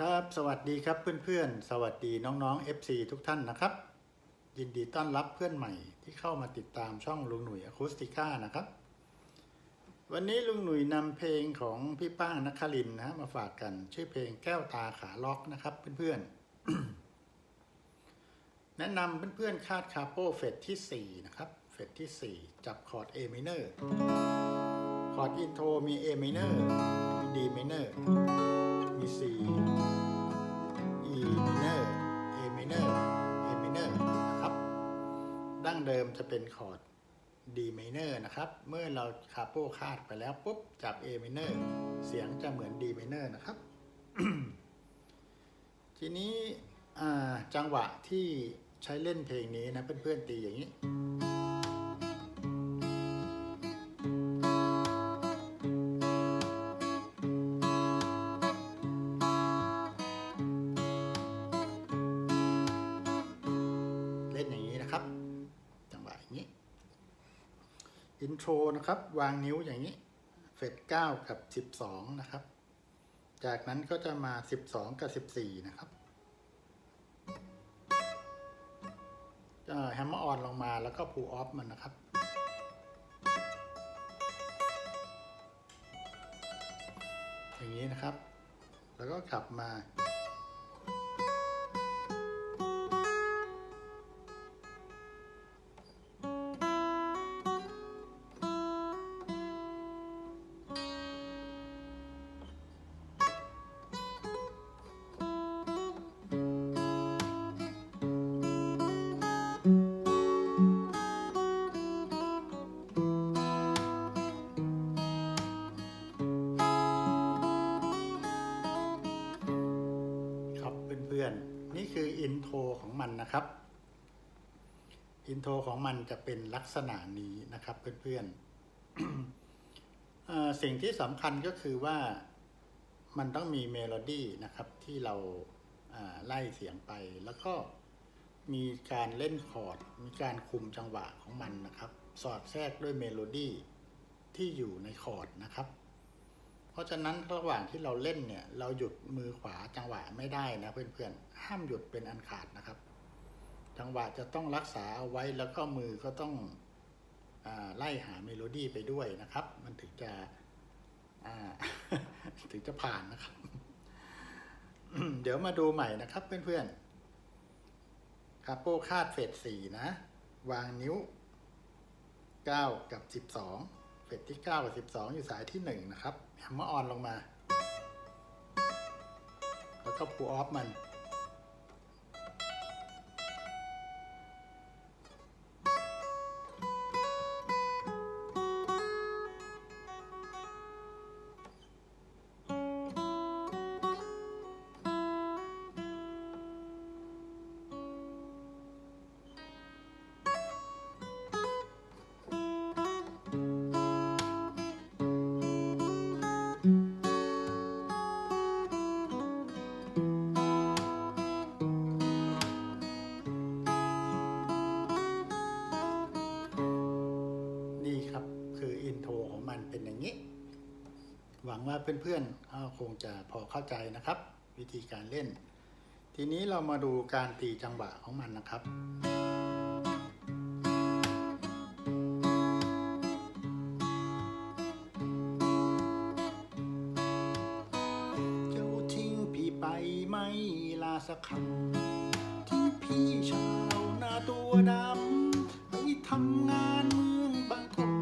ครับ สวัสดีครับเพื่อนๆ สวัสดีน้องๆ FC ทุกท่านนะครับ ยินดีต้อนรับเพื่อนใหม่ที่เข้ามาติดตามช่องลุงหนุ่ยอะคูสติก้านะครับ วันนี้ลุงหนุ่ยนำเพลงของพี่ป้างนักคลินนะมาฝากกันชื่อเพลงแก้วตาขาล็อกนะครับเพื่อนๆ แนะนำเพื่อนๆคาดคาโปเฟดที่ 4 นะครับ เฟดที่ 4 จับคอร์ด A minor คอร์ดอินโทรมี A minor มี D minor มี C E minor A minor A minor นะครับ ดั้งเดิมจะเป็นคอร์ด D minor นะครับ เมื่อเราคาโปคาดไปแล้วปุ๊บ จับ A minor เสียงจะเหมือน D minor นะครับ ทีนี้จังหวะที่ใช้เล่นเพลงนี้นะเพื่อนๆตีอย่างนี้ อินโทรนะครับ วางนิ้วอย่างนี้ เฟด9กับ12นะครับ จากนั้นก็จะมา12กับ14นะครับแฮมเมอร์ออนลงมาแล้วก็พูออฟมันนะครับ อย่างนี้นะครับ แล้วก็กลับมา พื่อนๆ นี่คืออินโทรของมันนะครับ อินโทรของมันจะเป็นลักษณะนี้นะครับเพื่อนๆเอ่อสิ่งที่สำคัญก็คือว่ามันต้องมีเมโลดี้นะครับที่เราไล่เสียงไปแล้วก็มีการเล่นคอร์ด มีการคุมจังหวะของมันนะครับ สอดแทรกด้วยเมโลดี้ที่อยู่ในคอร์ดนะครับ เพราะฉะนั้นระหว่างที่เราเล่นเนี่ย เราหยุดมือขวาจังหวะไม่ได้นะเพื่อนๆ ห้ามหยุดเป็นอันขาดนะครับ จังหวะจะต้องรักษาเอาไว้แล้วก็มือก็ต้องอไล่หาเมโลดี้ไปด้วยนะครับ มันถึงจะถึงจะผ่านนะครับ เดี๋ยวมาดูใหม่นะครับเพื่อนๆคาโปคาดเฟสสี่นะ วางนิ้ว 9 กับ 12 เฟสที่ 9 กับ 12 อยู่สายที่ 1 นะครับแฮมเมอร์ออนลงมา แล้วก็พูออฟมัน หวังว่าเพื่อนๆก็คงจะพอเข้าใจนะครับ วิธีการเล่น ทีนี้เรามาดูการตีจังหวะของมันนะครับ เจ้าทิ้งพี่ไปไม่ลาสักคำทิ้งพี่ชาวนาตัวดำไปทำงานเมืองบางกอก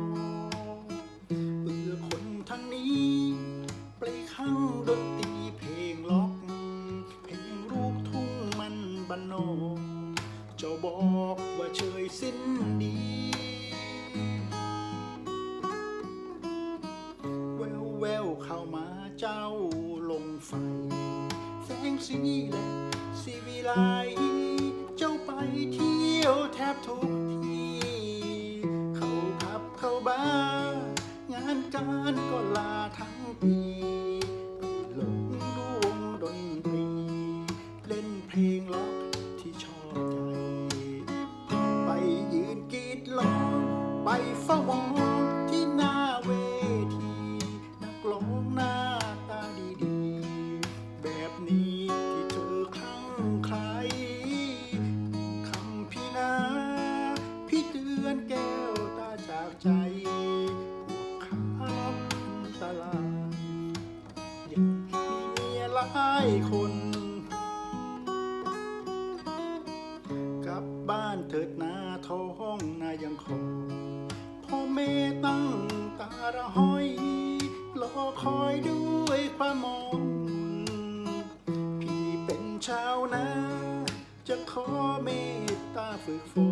คน กลับบ้านเถิดนาท้องนายังคงพ่อแม่ตั้งตาระห้อยรอคอยด้วยความมองพี่เป็นชาวนาจะขอเมตตาฝึกฝน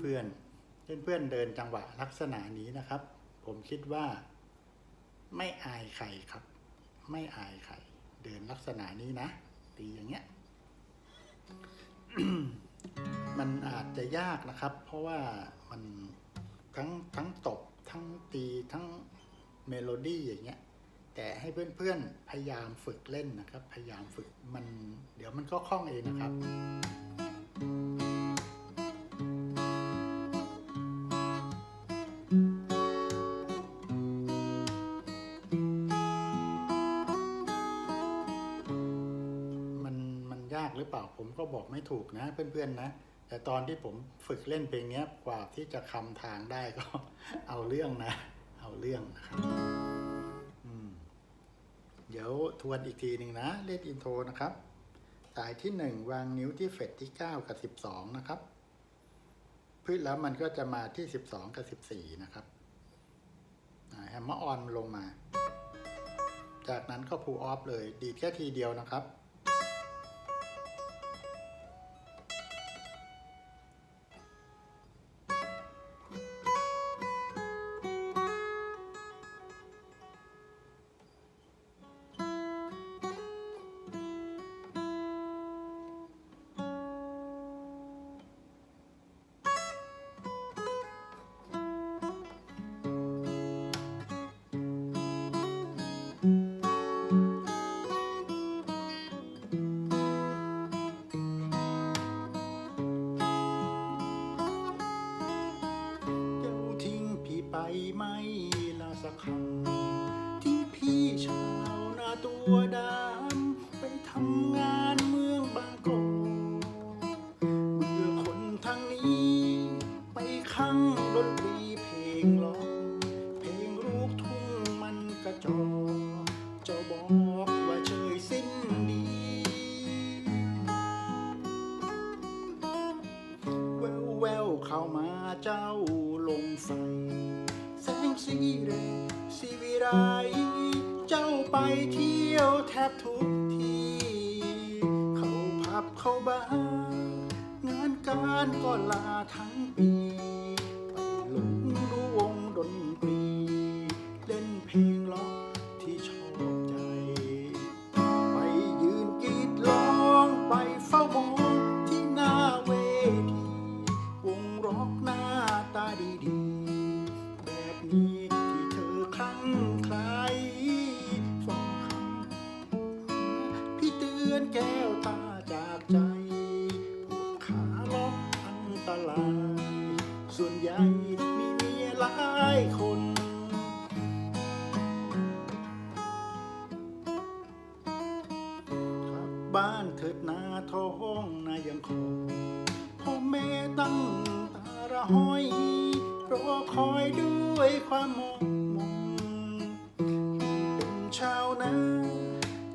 เพื่อนๆ เพื่อนๆเดินจังหวะลักษณะนี้นะครับ ผมคิดว่า ไม่อายใครครับ ไม่อายใครเดินลักษณะนี้นะ ตีอย่างเงี้ย มันอาจจะยากนะครับ เพราะว่ามันทั้งทั้งตบทั้งตีทั้งเมโลดี้อย่างเงี้ยแต่ให้เพื่อนๆพยายามฝึกเล่นนะครับ พยายามฝึกมัน เดี๋ยวมันก็คล่องเองนะครับ หรือเปล่าผมก็บอกไม่ถูกนะเพื่อนๆนะ แต่ตอนที่ผมฝึกเล่นเพลงเนี้ยกว่าที่จะคำทางได้ก็เอาเรื่องนะ เอาเรื่องนะครับเดี๋ยวทวนอีกทีหนึ่งนะเล่นอินโทรนะครับ สายที่หนึ่งวางนิ้วที่เฟรตที่เก้ากับสิบสองนะครับพื้นแล้วมันก็จะมาที่สิบสองกับสิบสี่นะครับแฮมเมอร์ออนลงมา จากนั้นก็พูออฟเลย ดีดแค่ทีเดียวนะครับ สงสีแดงสีวิไรเจ้าไปเที่ยวแทบทุกทีเขาพับเขาบางงานการก็ลาทั้งปี มมองมนเป็นชาวนา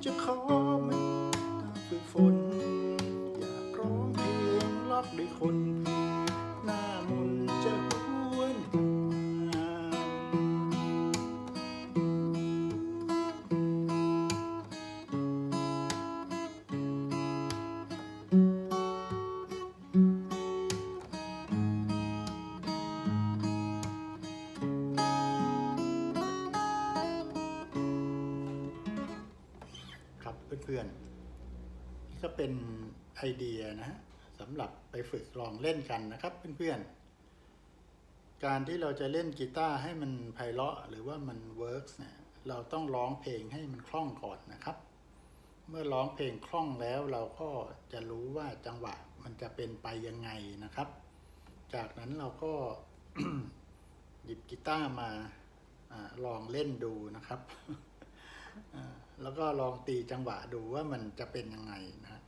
จะขอไม่ต้องฝึกฝน อยากร้องเพลงล็อกด้วยคน ก็เป็นไอเดียนะฮะสำหรับไปฝึกลองเล่นกันนะครับเพื่อนๆ การที่เราจะเล่นกีตาร์ให้มันไพเราะหรือว่ามันเวิร์กเนี่ยเราต้องร้องเพลงให้มันคล่องก่อนนะครับ เมื่อร้องเพลงคล่องแล้วเราก็จะรู้ว่าจังหวะมันจะเป็นไปยังไงนะครับ จากนั้นเราก็หยิบกีตาร์มาอลองเล่นดูนะครับ แล้วก็ลองตีจังหวะดูว่ามันจะเป็นยังไงนะ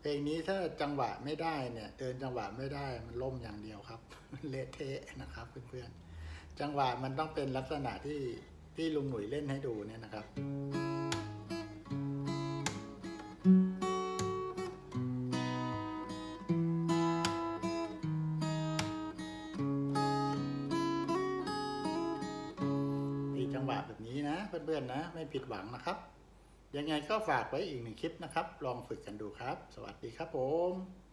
เพลงนี้ถ้าจังหวะไม่ได้เนี่ยเดินจังหวะไม่ได้มันล่มอย่างเดียวครับเละเทะนะครับเพื่อนๆจังหวะมันต้องเป็นลักษณะที่ที่ลุงหนุ่ยเล่นให้ดูเนี่ยนะครับมีจังหวะแบบนี้นะเพื่อนๆนะ ไม่ผิดหวังนะครับ ยังไงก็ฝากไว้อีกหนึ่งคลิปนะครับ ลองฝึกกันดูครับ สวัสดีครับผม